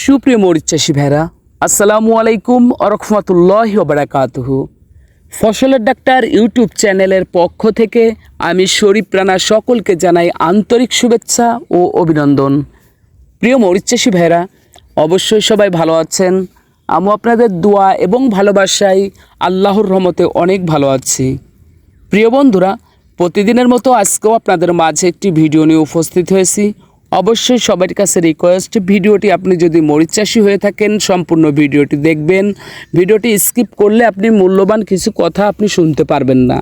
সুপ্রিয় মরিচ চাষি ভেড়া আসসালামু আলাইকুম আরহামতুল্লাহ বারাকাতুহু। ফসলের ডাক্তার ইউটিউব চ্যানেলের পক্ষ থেকে আমি শরীফ রানা সকলকে জানাই আন্তরিক শুভেচ্ছা ও অভিনন্দন। প্রিয় মরিচ চাষি ভেড়া অবশ্যই সবাই ভালো আছেন। আমি আপনাদের দোয়া এবং ভালোবাসায় আল্লাহর রহমতে অনেক ভালো আছি। প্রিয় বন্ধুরা, প্রতিদিনের মতো আজকেও আপনাদের মাঝে একটি ভিডিও নিয়ে উপস্থিত হয়েছি। অবশ্যই সবার কাছে রিকোয়েস্ট ভিডিওটি আপনি যদি মরিচ চাষি হয়ে থাকেন, সম্পূর্ণ ভিডিওটি দেখবেন। ভিডিওটি স্কিপ করলে আপনি মূল্যবান কিছু কথা আপনি শুনতে পারবেন না।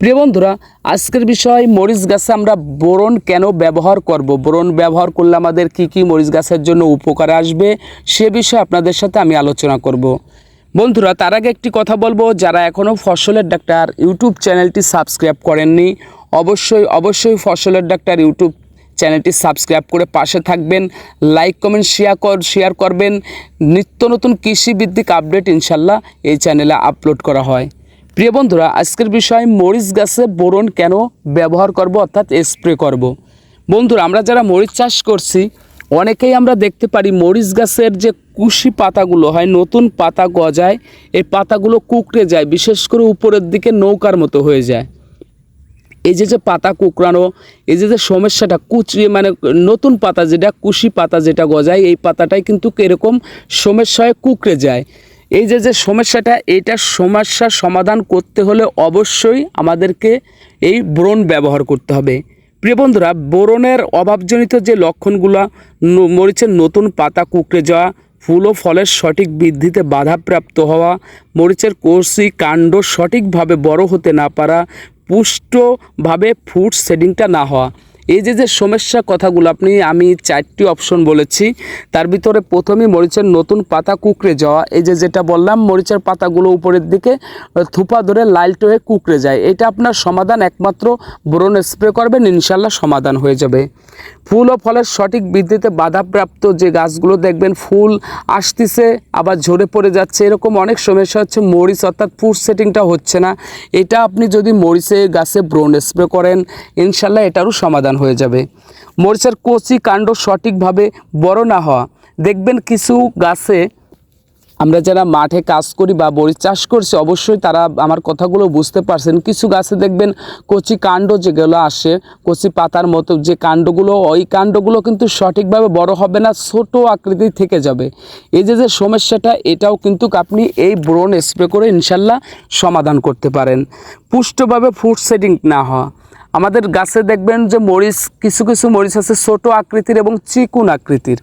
প্রিয় বন্ধুরা, আজকের বিষয় মরিচ গাছে আমরা বোরন কেন ব্যবহার করব? বোরন ব্যবহার করলে আমাদের কি কি মরিচ গাছের জন্য উপকার আসবে? সে বিষয়ে আপনাদের সাথে আমি আলোচনা করব। বন্ধুরা, তার আগে একটি কথা বলব, যারা এখনও ফসলের ডাক্তার ইউটিউব চ্যানেলটি সাবস্ক্রাইব করেননি, অবশ্যই অবশ্যই ফসলের ডাক্তার ইউটিউব চ্যানেলটি সাবস্ক্রাইব করে পাশে থাকবেন, লাইক, কমেন্ট শেয়ার কর শেয়ার করবেন। নিত্য নতুন কৃষিভিত্তিক আপডেট ইনশাল্লাহ এই চ্যানেলে আপলোড করা হয়। প্রিয় বন্ধুরা, আজকের বিষয় মরিচ গাছে বোরন কেন ব্যবহার করব অর্থাৎ স্প্রে করব। বন্ধুরা, আমরা যারা মরিচ চাষ করছি, অনেকেই আমরা দেখতে পারি মরিচ গাছের যে কুশি পাতাগুলো হয়, নতুন পাতা গজায়, এই পাতাগুলো কুকড়ে যায়, বিশেষ করে উপরের দিকে নৌকার মতো হয়ে যায়। এই যে যে পাতা কুকড়ানো, এই যে যে সমস্যাটা কুচড়িয়ে মানে নতুন পাতা যেটা, কুশি পাতা যেটা গজায়, এই পাতাটাই কিন্তু এরকম সমস্যায় কুকড়ে যায়। এই যে যে সমস্যাটা, এইটা সমস্যার সমাধান করতে হলে অবশ্যই আমাদেরকে এই ব্রণ ব্যবহার করতে হবে। প্রিয় বন্ধুরা, বোরনের অভাবজনিত যে লক্ষণগুলো মরিচের নতুন পাতা কুকড়ে যাওয়া ফুল ও ফলের সঠিক বৃদ্ধিতে বাধাপ্রাপ্ত হওয়া মরিচের কোষি কাণ্ড সঠিকভাবে বড় হতে না পারা পুষ্টভাবে ফুড শেডিংটা না হওয়া। এই যে যে সমস্যা কথাগুলো আপনি, আমি চারটি অপশন বলেছি। তার ভিতরে প্রথমেই মরিচের নতুন পাতা কুকড়ে যাওয়া। এই যে যেটা বললাম, মরিচের পাতাগুলো উপরের দিকে থুপা ধরে লাইট হয়ে কুকড়ে যায়। এটা আপনার সমাধান একমাত্র বোরন স্প্রে করবেন ইনশাল্লাহ সমাধান হয়ে যাবে। ফুল ও ফলের সঠিক বৃদ্ধিতে বাধাপ্রাপ্ত যে গাছগুলো দেখবেন, ফুল আসতেছে, আবার ঝরে পড়ে যাচ্ছে। এরকম অনেক সমস্যা হচ্ছে, মরিচ অর্থাৎ ফুড সেটিংটা হচ্ছে না। এটা আপনি যদি মরিচে গাছে ব্রোন স্প্রে করেন ইনশাল্লাহ এটারও সমাধান হয়ে যাবে। মরিচের কচি কাণ্ড সঠিকভাবে বড় না হওয়া। দেখবেন কিছু গাছে আমরা যারা মাঠে কাজ করি বা মরিচ চাষ করছি, অবশ্যই তারা আমার কথাগুলো বুঝতে পারছেন। কিছু গাছে দেখবেন কচি কাণ্ড যেগুলো আসে, কচি পাতার মতো যে কাণ্ডগুলো, ওই কাণ্ডগুলো কিন্তু সঠিকভাবে বড় হবে না, ছোট আকৃতি থেকে যাবে। এই যে যে সমস্যাটা, এটাও কিন্তু আপনি এই ব্রোন স্প্রে করে ইনশাল্লাহ সমাধান করতে পারেন। পুষ্টভাবে ফুড সেটিং না হওয়া। আমাদের গাছে দেখবেন যে মরিচ, কিছু কিছু মরিচ আছে ছোট আকৃতির এবং চিকুন আকৃতির।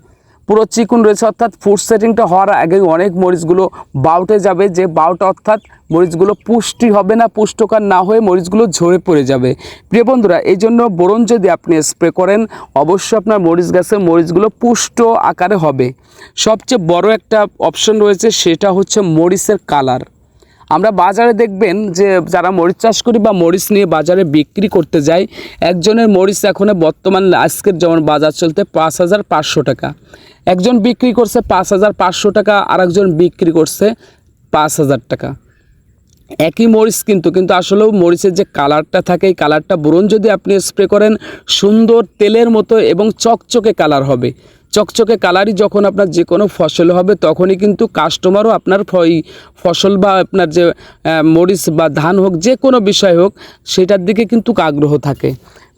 পুরো চিকুন রয়েছে, অর্থাৎ ফুড সেটিংটা হওয়ার আগে অনেক মরিচগুলো বাউটে যাবে। যে বাউটা, অর্থাৎ মরিচগুলো পুষ্টি হবে না, পুষ্টকার না হয়ে মরিচগুলো ঝরে পড়ে যাবে। প্রিয় বন্ধুরা, এই জন্য বোরন যদি আপনি স্প্রে করেন, অবশ্যই আপনার মরিচ গাছে মরিচগুলো পুষ্ট আকারে হবে। সবচেয়ে বড় একটা অপশন রয়েছে, সেটা হচ্ছে মরিচের কালার আমরা বাজারে দেখবেন যে যারা মরিচ চাষ করি বা মরিচ নিয়ে বাজারে বিক্রি করতে যাই, একজনের মরিচ এখন বর্তমান আজকের যেমন বাজার চলতে পাঁচ হাজার পাঁচশো টাকা। একজন বিক্রি করছে পাঁচ হাজার পাঁচশো টাকা আর একজন বিক্রি করছে পাঁচ হাজার টাকা। একই মরিচ কিন্তু কিন্তু আসলেও মরিচের যে কালারটা থাকে, এই কালারটা বোরন যদি আপনি স্প্রে করেন, সুন্দর তেলের মতো এবং চকচকে কালার হবে। চকচকে কালারই যখন আপনার যে কোনো ফসল হবে, তখনই কিন্তু কাস্টমারও আপনার ফসল বা আপনার যে মরিচ বা ধান হোক, যে কোনো বিষয় হোক, সেটার দিকে কিন্তু আগ্রহ থাকে।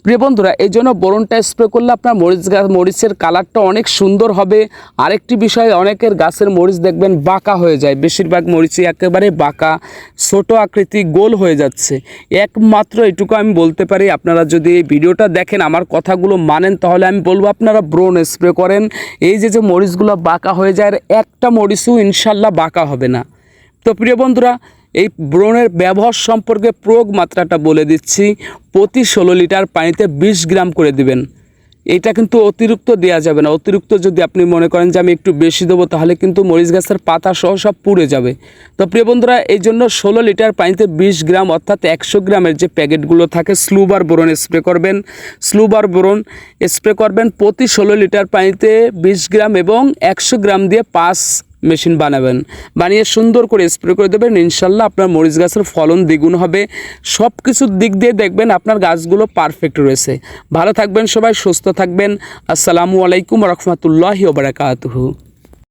প্রিয় বন্ধুরা, এই জন্য বোরনটা স্প্রে করলে আপনার মরিচ গাছ মরিচের কালারটা অনেক সুন্দর হবে। আরেকটি বিষয়, অনেকের গাছের মরিচ দেখবেন বাঁকা হয়ে যায়। বেশিরভাগ মরিচই একেবারে বাঁকা, ছোট আকৃতি, গোল হয়ে যাচ্ছে। একমাত্র এটুকু আমি বলতে পারি, আপনারা যদি এই ভিডিওটা দেখেন, আমার কথাগুলো মানেন, তাহলে আমি বলব আপনারা ব্রোন স্প্রে করেন। এই যে যে মরিচগুলো বাঁকা হয়ে যায় একটা মরিচও ইনশাল্লাহ বাঁকা হবে না। তো প্রিয় বন্ধুরা এই ব্রণের ব্যবহার সম্পর্কে প্রয়োগ মাত্রাটা বলে দিচ্ছি। প্রতি ষোলো লিটার পানিতে বিশ গ্রাম করে দিবেন। এটা কিন্তু অতিরিক্ত দেওয়া যাবে না। অতিরিক্ত যদি আপনি মনে করেন যে আমি একটু বেশি দেবো, তাহলে কিন্তু মরিচ গাছের পাতা সহ সব পুড়ে যাবে। তো প্রিয় বন্ধুরা, এই জন্য ষোলো লিটার পানিতে বিশ গ্রাম অর্থাৎ একশো গ্রামের যে প্যাকেটগুলো থাকে, স্লুবার বোরন স্প্রে করবেন। স্লুবার বোরন স্প্রে করবেন প্রতি ষোলো লিটার পানিতে বিশ গ্রাম এবং একশো গ্রাম দিয়ে পাঁচ মেশিন বানাবেন। বানিয়ে সুন্দর করে স্প্রে করে দেবেন। ইনশাল্লাহ আপনার মরিচ গাছের ফলন দ্বিগুণ হবে। সব কিছুর দিক দিয়ে দেখবেন আপনার গাছগুলো পারফেক্ট রয়েছে। ভালো থাকবেন সবাই, সুস্থ থাকবেন। আসসালামু আলাইকুম রহমতুল্লাহ ওবরাকাতুহু